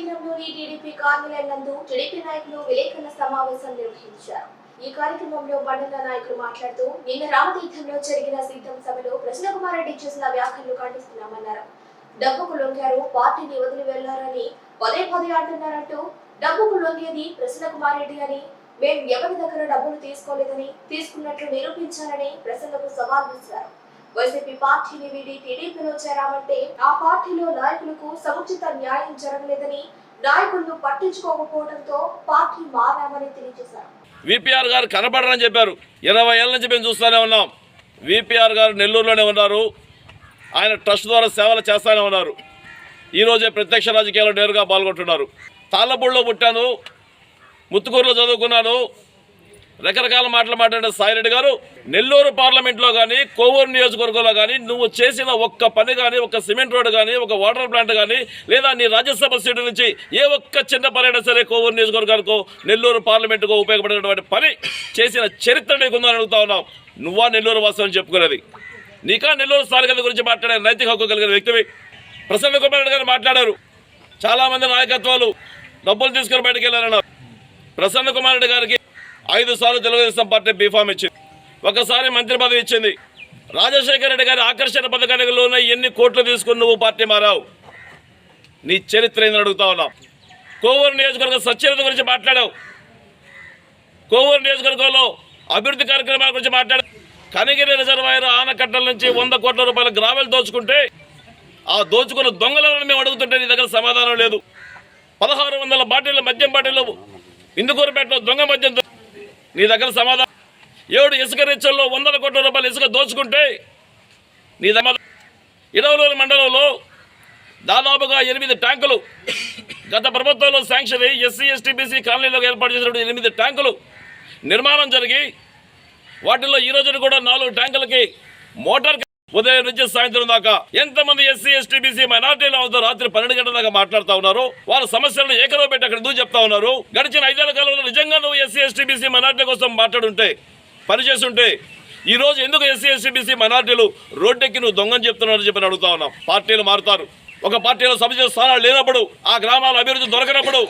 కేంద్రంలోని టీడీపీ కార్యాలయం నందు టీడీపీ నాయకులు విలేకరుల సమావేశం నిర్వహించారు. ఈ కార్యక్రమంలో మండల నాయకులు మాట్లాడుతూ నిన్న రామతీర్థంలో జరిగిన సిద్ధం సభలో ప్రసన్నకుమార్ చేసిన వ్యాఖ్యలు ఖండిస్తున్నామన్నారు. డబ్బుకు లొంగారు పార్టీని వదిలి వెళ్ళారని పదే పదే అంటున్నారంటూ డబ్బుకు లొంగేది ప్రసన్నకుమారెడ్డి అని మేము ఎవరి దగ్గర డబ్బులు తీసుకోలేదని తీసుకున్నట్లు నిరూపించారని ప్రసన్నకు సవాల్ విసిరారు. వైసీపీ పార్టీని వీడి టీడీపీలో చేరామంటే ఆ పార్టీలో నాయకులకు సముచిత న్యాయం జరగలేదని నాయకులను పట్టించుకోకపోవడంతో పార్టీ మారామని తెలియజేశారు. విపిఆర్ గారు కనబడరని చెప్పారు. ఇరవై ఏళ్ళ నుంచి మేము చూస్తూనే ఉన్నాం. విపిఆర్ గారు నెల్లూరులోనే ఉన్నారు. ఆయన ట్రస్ట్ ద్వారా సేవలు చేస్తూనే ఉన్నారు. ఈరోజే ప్రత్యక్ష రాజకీయాల్లో నేరుగా పాల్గొంటున్నారు. తాళ్ళపూడిలో పుట్టాను. ముత్తుకూరులో చదువుకున్నాను. రకరకాల మాటలు మాట్లాడిన సాయిరెడ్డి గారు నెల్లూరు పార్లమెంట్లో కానీ కోవూరు నియోజకవర్గంలో కానీ నువ్వు చేసిన ఒక్క పని కానీ ఒక సిమెంట్ రోడ్ కానీ ఒక వాటర్ ప్లాంట్ కానీ లేదా నీ రాజ్యసభ సీటు నుంచి ఏ ఒక్క చిన్న పని అయినా సరే కోవూరు నియోజకవర్గానికో నెల్లూరు పార్లమెంటుకో ఉపయోగపడేటువంటి పని చేసిన చరిత్ర నీకుందని అడుగుతా ఉన్నాం నువ్వా నెల్లూరు వాస్తవం చెప్పుకునేది. నీకా నెల్లూరు స్థానికత గురించి మాట్లాడే నైతిక హక్కు కలిగిన వ్యక్తివి. ప్రసన్న కుమార్ రెడ్డి గారు మాట్లాడారు. చాలామంది నాయకత్వాలు డబ్బులు తీసుకుని బయటకు వెళ్ళారన్నారు. ప్రసన్న కుమార్ రెడ్డి గారికి ఐదు సార్లు తెలుగుదేశం పార్టీ బీఫామ్ ఇచ్చింది. ఒకసారి మంత్రి పదవి ఇచ్చింది. రాజశేఖర రెడ్డి గారి ఆకర్షణ పథకానికి లోనే ఎన్ని కోట్లు తీసుకుని నువ్వు పార్టీ మారావు? నీ చరిత్ర ఏందని అడుగుతా ఉన్నావు కోవూరు నియోజకవర్గ సచ్చరిత గురించి మాట్లాడావు. కోవూరు నియోజకవర్గంలో అభివృద్ధి కార్యక్రమాల గురించి మాట్లాడావు. కనిగిరి రిజర్వాయర్ ఆనకట్టల నుంచి వంద కోట్ల రూపాయల గ్రావెల్ దోచుకుంటే ఆ దోచుకున్న దొంగలను మేము అడుగుతుంటే నీ దగ్గర సమాధానం లేదు. పదహారు వందల బాటిల్ మద్యం బాటిల్ ఇందుకూరుపేటలో దొంగ మద్యం నీ దగ్గర సమాధానం. ఏడు ఇసుక రిచ్చల్లో వందల కోట్ల రూపాయలు ఇసుక దోచుకుంటే నీ దగ్గర ఇరవలూరు మండలంలో దాదాపుగా ఎనిమిది ట్యాంకులు. గత ప్రభుత్వంలో శాంక్షన్ అయ్యి ఎస్సీ ఎస్టీ బీసీ కాలనీలో ఏర్పాటు చేసినటువంటి ఎనిమిది ట్యాంకులు నిర్మాణం జరిగి వాటిల్లో ఈ రోజున కూడా నాలుగు ట్యాంకులకి మోటార్ ఉదయం నుంచి సాయంత్రం దాకా ఎంతమంది ఎస్సీ ఎస్టీ బీసీ మైనార్టీలు అవుతారు రాత్రి పన్నెండు గంటల దాకా మాట్లాడుతూ ఉన్నారు. వాళ్ళ సమస్యలను ఏకరవ పెట్టి అక్కడ ఎందుకు చెప్తా ఉన్నారు. గడిచిన ఐదేళ్ళ కాలంలో నిజంగా నువ్వు ఎస్సీ ఎస్టీ బీసీ మైనార్టీ కోసం మాట్లాడుంటే పనిచేస్తుంటే ఈ రోజు ఎందుకు ఎస్సీ ఎస్టీ బీసీ మైనార్టీలు రోడ్డెక్కి నువ్వు దొంగని చెప్తున్నారని చెప్పి అడుగుతా ఉన్నాం పార్టీలు మారుతారు. ఒక పార్టీలో సభ్య స్థానాలు లేనప్పుడు ఆ గ్రామాల అభివృద్ధి దొరకనప్పుడు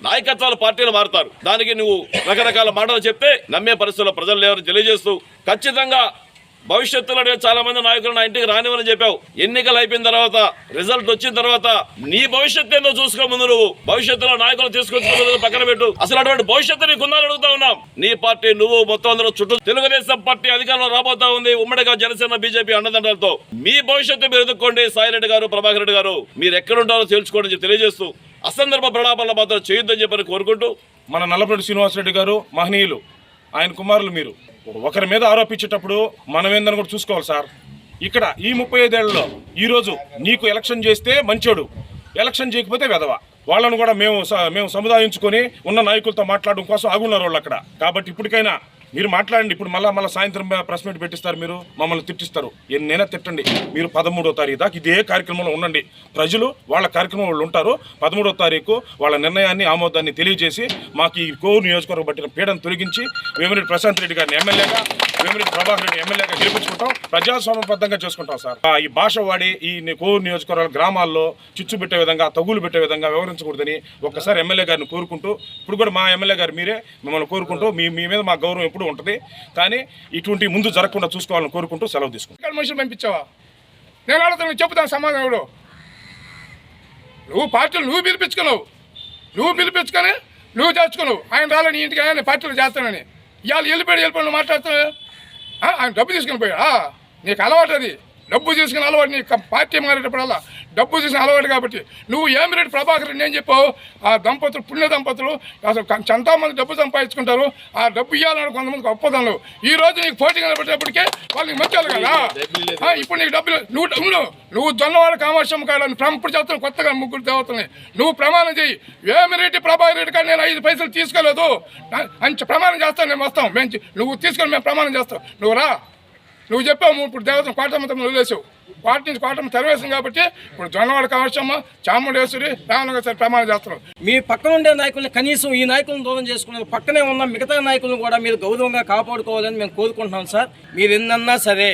నాయకత్వాలు పార్టీలు మారుతారు. దానికి నువ్వు రకరకాల మాటలు చెప్తే నమ్మే పరిస్థితుల్లో ప్రజలు లేవని తెలియజేస్తూ ఖచ్చితంగా భవిష్యత్తులో నేను చాలా మంది నాయకులు నా ఇంటికి రానివని చెప్పావు. ఎన్నికలు అయిపోయిన తర్వాత రిజల్ట్ వచ్చిన తర్వాత నీ భవిష్యత్తు ఏందో చూసుకో ముందు నువ్వు. భవిష్యత్తులో నాయకులు తీసుకొచ్చిన పక్కన పెట్టు. అసలు అటువంటి భవిష్యత్తు నీకు ఉందని అడుగుతా ఉన్నాం. నీ పార్టీ నువ్వు మొత్తం అందరూ చుట్టూ తెలుగుదేశం పార్టీ అధికారంలో రాబోతా ఉంది. ఉమ్మడిగా జనసేన బీజేపీ అండదండలతో. మీ భవిష్యత్తు మీరు ఎదుర్కోండి. సాయిరెడ్డి గారు ప్రభాకర్ రెడ్డి గారు మీరు ఎక్కడుంటారో తెలుసుకోండి తెలియజేస్తూ అసందర్భ ప్రణాపాలను మాత్రం చేయొద్దని చెప్పని కోరుకుంటూ మన నల్లపరెడ్డి శ్రీనివాసరెడ్డి గారు మహనీయులు. ఆయన కుమారులు మీరు. ఒకరి మీద ఆరోపించేటప్పుడు మనం ఏందని కూడా చూసుకోవాలి సార్. ఇక్కడ ఈ ముప్పై ఐదేళ్ళలో ఈరోజు నీకు ఎలక్షన్ చేస్తే మంచోడు. ఎలక్షన్ చేయకపోతే వెధవ. వాళ్ళను కూడా మేము స- మేము సముదాయించుకొని ఉన్న నాయకులతో మాట్లాడడం కోసం ఆగున్నారు వాళ్ళు అక్కడ. కాబట్టి ఇప్పటికైనా మీరు మాట్లాడండి. ఇప్పుడు మళ్ళీ మళ్ళీ సాయంత్రం ప్రెస్ మీట్ పెట్టిస్తారు మీరు మమ్మల్ని తిట్టిస్తారు. ఎన్నైనా తిట్టండి. మీరు పదమూడో తారీఖు దాకా ఇదే కార్యక్రమంలో ఉండండి. ప్రజలు వాళ్ళ కార్యక్రమం వాళ్ళు ఉంటారు. పదమూడో తారీఖు వాళ్ళ నిర్ణయాన్ని ఆమోదాన్ని తెలియజేసి మాకు ఈ కోవూరు నియోజకవర్గం పట్టిన పీడను తొలగించి వేమిరెడ్డి ప్రశాంత్ రెడ్డి గారిని ఎమ్మెల్యేగా వేమిరెడ్డి ప్రభాకర్ రెడ్డి ఎమ్మెల్యేగా గెలిపించుకుంటాం. ప్రజాస్వామ్యబద్ధంగా చేసుకుంటాం సార్. ఆ, ఈ భాష వాడి ఈ ని- నియోజకవర్గాల గ్రామాల్లో చిచ్చు పెట్టే విధంగా తగులు పెట్టే విధంగా వ్యవహరించకూడదని ఒక్కసారి ఎమ్మెల్యే గారిని కోరుకుంటూ ఇప్పుడు కూడా మా ఎమ్మెల్యే గారు మీరే మిమ్మల్ని కోరుకుంటూ మీ మీ మీద మా గౌరవం ఎప్పుడు ఉంటుంది. కానీ ఇటువంటి ముందు జరగకుండా చూసుకోవాలని కోరుకుంటూ సెలవు తీసుకుంటాం మనుషులు పంపించావా? నేను అడుగుతాను చెప్తాను సమాధానం నువ్వు పార్టీలు నువ్వు పిలిపించుకున్నావు. నువ్వు పిలిపించుకొని నువ్వు చేర్చుకున్నావు. ఆయన రాలని ఇంటికి ఆయన పార్టీలు చేస్తానని. ఇవాళ వెళ్ళిపోయి వెళ్ళిపోయి మాట్లాడుతున్నావు? ఆయన డబ్బు తీసుకుని పోయా నీకు అలవాటు అది. డబ్బు తీసుకుని అలవాటు నీ పార్టీ మారేటప్పుడల్లా డబ్బు తీసుకుని అలవాటు కాబట్టి. నువ్వు ఏమిరెడ్డి ప్రభాకర్ నేను చెప్పావు? ఆ దంపతులు పుణ్య దంపతులు అసలు క- మంది డబ్బు సంపాదించుకుంటారు. ఆ డబ్బు ఇవ్వాలని కొంతమందికి ఒప్పదనలు ఈ రోజు నీకు పోటీ కనబడేటప్పటికే వాళ్ళకి మంచాలి కదా. ఇప్పుడు నీకు డబ్బులు నువ్వు నువ్వు నువ్వు జొన్నవాడ కామాక్షం కాడని ఇప్పుడు చేస్తాను కొత్తగా ముగ్గురు దేవతల్ని నువ్వు ప్రమాణం చేయి ఏమిరెడ్డి ప్రభాకర్ రెడ్డి కానీ నేను ఐదు పైసలు తీసుకోలేదు. నా- అని ప్రమాణం చేస్తాను మేము వస్తాం మేము నువ్వు తీసుకొని మేము ప్రమాణం చేస్తాం. నువ్వు రా. నువ్వు చెప్పావు ఇప్పుడు దేవతను కోటమ్మ తమ్ముడు వదిలేసావు. కోట నుంచి కోటమ్మ తెరవేసాం కాబట్టి ఇప్పుడు జొన్నవాడ కావచ్చమ్మ చాముండేశ్వరి రామనగర్ సార్ ప్రమాణం చేస్తున్నావు మీ పక్కన ఉండే నాయకుల్ని కనీసం ఈ నాయకులను దూరం చేసుకున్నారు పక్కనే ఉన్న మిగతా నాయకులను కూడా మీరు గౌరవంగా కాపాడుకోవాలని మేము కోరుకుంటున్నాం సార్. మీరు ఎన్నన్నా సరే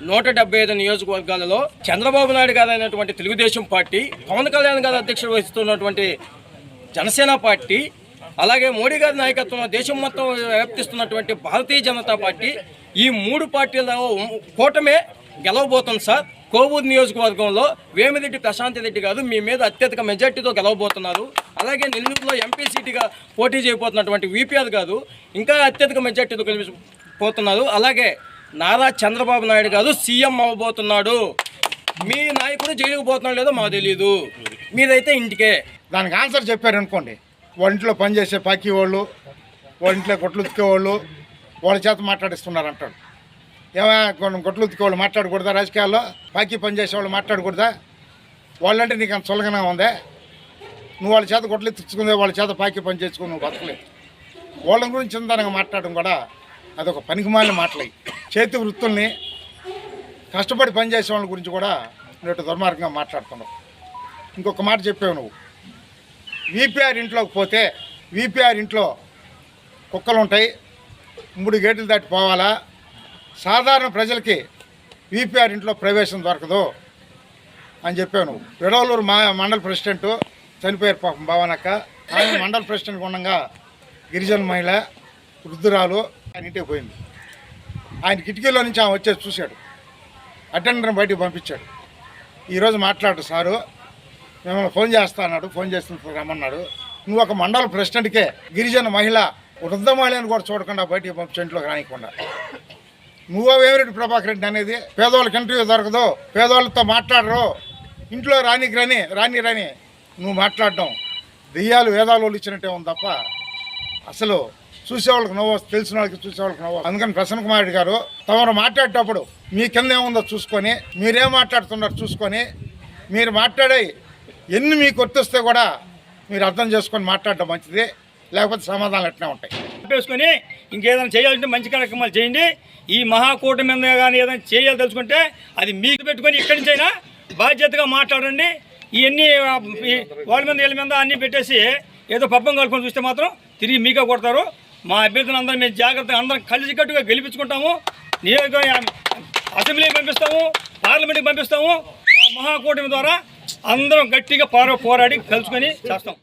నూట డెబ్బై ఐదు నియోజకవర్గాలలో చంద్రబాబు నాయుడు గారు అయినటువంటి తెలుగుదేశం పార్టీ పవన్ కళ్యాణ్ గారు అధ్యక్షుడు వహిస్తున్నటువంటి జనసేన పార్టీ అలాగే మోడీ గారి నాయకత్వంలో దేశం మొత్తం వ్యాప్తిస్తున్నటువంటి భారతీయ జనతా పార్టీ ఈ మూడు పార్టీల కూటమే గెలవబోతుంది సార్. కోవూరు నియోజకవర్గంలో వేమిరెడ్డి ప్రశాంత్ రెడ్డి గారు మీ మీద అత్యధిక మెజార్టీతో గెలవబోతున్నారు. అలాగే నెల్లూరులో ఎంపీ సీటుగా పోటీ చేయబోతున్నటువంటి వీపీఆర్ గారు ఇంకా అత్యధిక మెజార్టీతో గెలిచిపోతున్నారు. అలాగే నారా చంద్రబాబు నాయుడు గారు సీఎం అవ్వబోతున్నాడు. మీ నాయకుడు జైలుకు పోతున్నాడు లేదో మాకు తెలియదు మీరైతే ఇంటికే. దానికి ఆన్సర్ చెప్పారు అనుకోండి వాళ్ళ ఇంట్లో పనిచేసే పాకి వాళ్ళు వాళ్ళ ఇంట్లో కొట్లు ఉతికేవాళ్ళు వాళ్ళ చేత మాట్లాడిస్తున్నారు అంటాడు. ఏమైనా కొన్ని కొట్లు ఉతికేవాళ్ళు మాట్లాడకూడదా? రాజకీయాల్లో పాకీ పనిచేసే వాళ్ళు మాట్లాడకూడదా? వాళ్ళంటే నీకు అంత చులకన ఉందే? నువ్వు వాళ్ళ చేత కొట్లు ఎత్తుకుందే వాళ్ళ చేత పాకి పని చేసుకుని నువ్వు బతకలేదు. వాళ్ళ గురించి చింతనగా మాట్లాడడం కూడా అదొక పనికిమాలిన మాటలై. చేతి వృత్తుల్ని కష్టపడి పనిచేసే వాళ్ళ గురించి కూడా నేటి దుర్మార్గంగా మాట్లాడుతున్నావు. ఇంకొక మాట చెప్పావు నువ్వు. విపిఆర్ ఇంట్లోకి పోతే విపిఆర్ ఇంట్లో కుక్కలు ఉంటాయి. మూడు గేట్లు దాటి పోవాలా? సాధారణ ప్రజలకి విపిఆర్ ఇంట్లో ప్రవేశం దొరకదు అని చెప్పాను విడవలూరు మా మండల ప్రెసిడెంట్ చనిపోయారు పాపం భావనక్క. ఆయన మండల ప్రెసిడెంట్ ఉండగా గిరిజన మహిళ వృద్ధురాలు ఆయన ఇంటికి పోయింది. ఆయన కిటికీలో నుంచి ఆమె వచ్చేసి చూశాడు. అటెండర్ని బయటకు పంపించాడు. ఈరోజు మాట్లాడు సారు. మిమ్మల్ని ఫోన్ చేస్తా అన్నాడు ఫోన్ చేస్తున్న రమ్మన్నాడు. నువ్వు ఒక మండల ప్రెసిడెంట్కే గిరిజన మహిళ వృద్ధ మహిళను కూడా చూడకుండా బయటికి పంపించేంట్లోకి రానికుండా నువ్వు వేమిరెడ్డి ప్రభాకర్ రెడ్డి అనేది? పేదవాళ్ళకి ఇంటర్వ్యూ దొరకదు పేదవాళ్ళతో మాట్లాడరు. ఇంట్లో రానికి రాని రాని రాని నువ్వు మాట్లాడడం. దెయ్యాలు వేదాలు ఇచ్చినట్టే ఉంది తప్ప అసలు చూసేవాళ్ళకి నవ్వు తెలిసిన వాళ్ళకి చూసేవాళ్ళకి నవ్వు అందుకని ప్రసన్న కుమార్ రెడ్డి గారు తమరు మాట్లాడేటప్పుడు మీ కింద ఏముందో చూసుకొని మీరేం మాట్లాడుతున్నారు చూసుకొని మీరు మాట్లాడే ఎన్ని మీకు వర్తిస్తే కూడా మీరు అర్థం చేసుకొని మాట్లాడడం మంచిది లేకపోతే సమాధానాలు ఎట్లా ఉంటాయి. వేసుకొని ఇంకేదైనా చేయాలంటే మంచి కార్యక్రమాలు చేయండి. ఈ మహాకూటమి మీద కానీ ఏదైనా చేయాలి తెలుసుకుంటే అది మీకు పెట్టుకొని ఇక్కడి నుంచి అయినా బాధ్యతగా మాట్లాడండి. ఇవన్నీ వాళ్ళ మీద వీళ్ళ మీద అన్నీ పెట్టేసి ఏదో పబ్బం కలుపుకొని చూస్తే మాత్రం తిరిగి మీకే కొడతారు. మా అభ్యర్థులు అందరం మేము జాగ్రత్తగా అందరం కలిసికట్టుగా గెలిపించుకుంటాము. నియోజకవర్గ అసెంబ్లీకి పంపిస్తాము పార్లమెంట్కి పంపిస్తాము. మా మహాకూటమి ద్వారా అందరం గట్టిగా పోరా పోరాడి కలుసుకొని చేస్తాం.